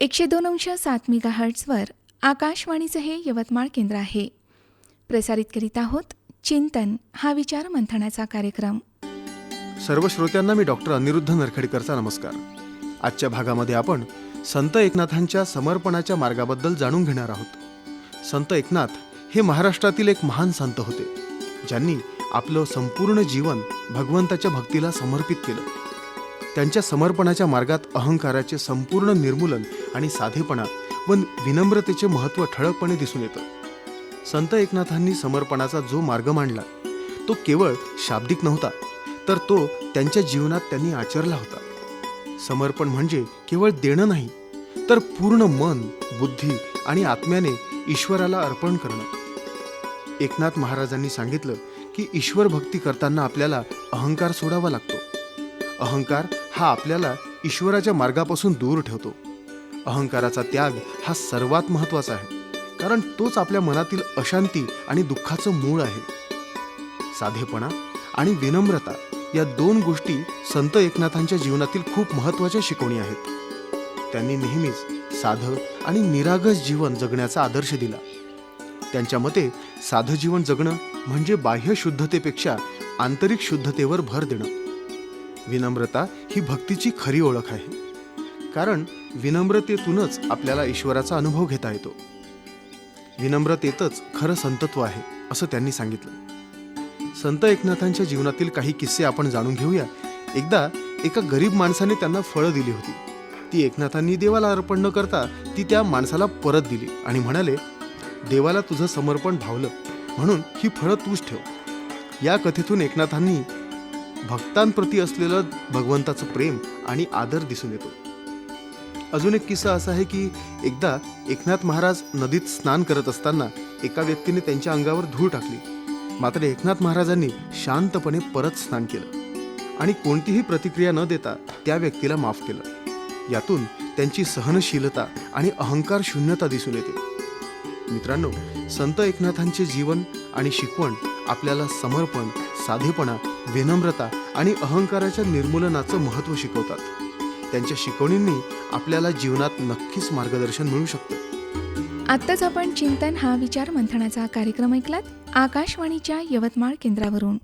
एकशे दोन अंश सात मेगा हर्ट्सवर आकाशवाणीचं हे यवतमाळ केंद्र आहे. प्रसारित करीत आहोत चिंतन हा विचार मंथनाचा कार्यक्रम. सर्व श्रोत्यांना मी डॉक्टर अनिरुद्ध नरखेडकरचा नमस्कार. आजच्या भागामध्ये आपण संत एकनाथांच्या समर्पणाच्या मार्गाबद्दल जाणून घेणार आहोत. संत एकनाथ हे महाराष्ट्रातील एक महान संत होते ज्यांनी आपलं संपूर्ण जीवन भगवंताच्या भक्तीला समर्पित केलं. त्यांच्या समर्पणाच्या मार्गात अहंकाराचे संपूर्ण निर्मूलन आणि साधेपणा व विनम्रतेचे महत्त्व ठळकपणे दिसून येतं. संत एकनाथांनी समर्पणाचा जो मार्ग मांडला तो केवळ शाब्दिक नव्हता तर तो त्यांच्या जीवनात त्यांनी आचरला होता. समर्पण म्हणजे केवळ देणं नाही तर पूर्ण मन बुद्धी आणि आत्म्याने ईश्वराला अर्पण करणं. एकनाथ महाराजांनी सांगितलं की ईश्वर भक्ती करताना आपल्याला अहंकार सोडावा लागतो. अहंकार हा आपल्याला ईश्वराच्या मार्गापासून दूर ठेवतो. अहंकाराचा त्याग हा सर्वात महत्त्वाचा आहे कारण तोच आपल्या मनातील अशांती आणि दुःखाचं मूळ आहे. साधेपणा आणि विनम्रता या दोन गोष्टी संत एकनाथांच्या जीवनातील खूप महत्त्वाच्या शिकवणी आहेत. त्यांनी नेहमीच साधं आणि निरागस जीवन जगण्याचा आदर्श दिला. त्यांच्या मते साधं जीवन जगणं म्हणजे बाह्य शुद्धतेपेक्षा आंतरिक शुद्धतेवर भर देणं. विनम्रता ही भक्तीची खरी ओळख आहे. कारण विनम्रतेतूनच आपल्याला ईश्वराचा अनुभव घेता येतो. विनम्रतेतच खरं संतत्व आहे असं त्यांनी सांगितलं. संत एकनाथांच्या जीवनातील काही किस्से आपण जाणून घेऊया. एकदा एका गरीब माणसाने त्यांना फळं दिली होती. ती एकनाथांनी देवाला अर्पण न करता ती त्या माणसाला परत दिली आणि म्हणाले देवाला तुझं समर्पण भावलं म्हणून ही फळं तूच ठेव. या कथेतून एकनाथांनी भक्तांप्रती असलेलं भगवंताचं प्रेम आणि आदर दिसून येतो. अजून एक किस्सा असा आहे की एकदा एकनाथ महाराज नदीत स्नान करत असताना एका व्यक्तीने त्यांच्या अंगावर धूळ टाकली. मात्र एकनाथ महाराजांनी शांतपणे परत स्नान केलं आणि कोणतीही प्रतिक्रिया न देता त्या व्यक्तीला माफ केलं. यातून त्यांची सहनशीलता आणि अहंकार शून्यता दिसून येते. मित्रांनो संत एकनाथांचे जीवन आणि शिकवण आपल्याला समर्पण साधेपणा विनम्रता आणि अहंकाराच्या निर्मूलनाचं महत्त्व शिकवतात. त्यांच्या शिकवणींनी आपल्याला जीवनात नक्कीच मार्गदर्शन मिळू शकतं. आत्ताच आपण चिंतन हा विचार मंथनाचा कार्यक्रम ऐकलात? आकाशवाणीच्या यवतमाळ केंद्रावरून.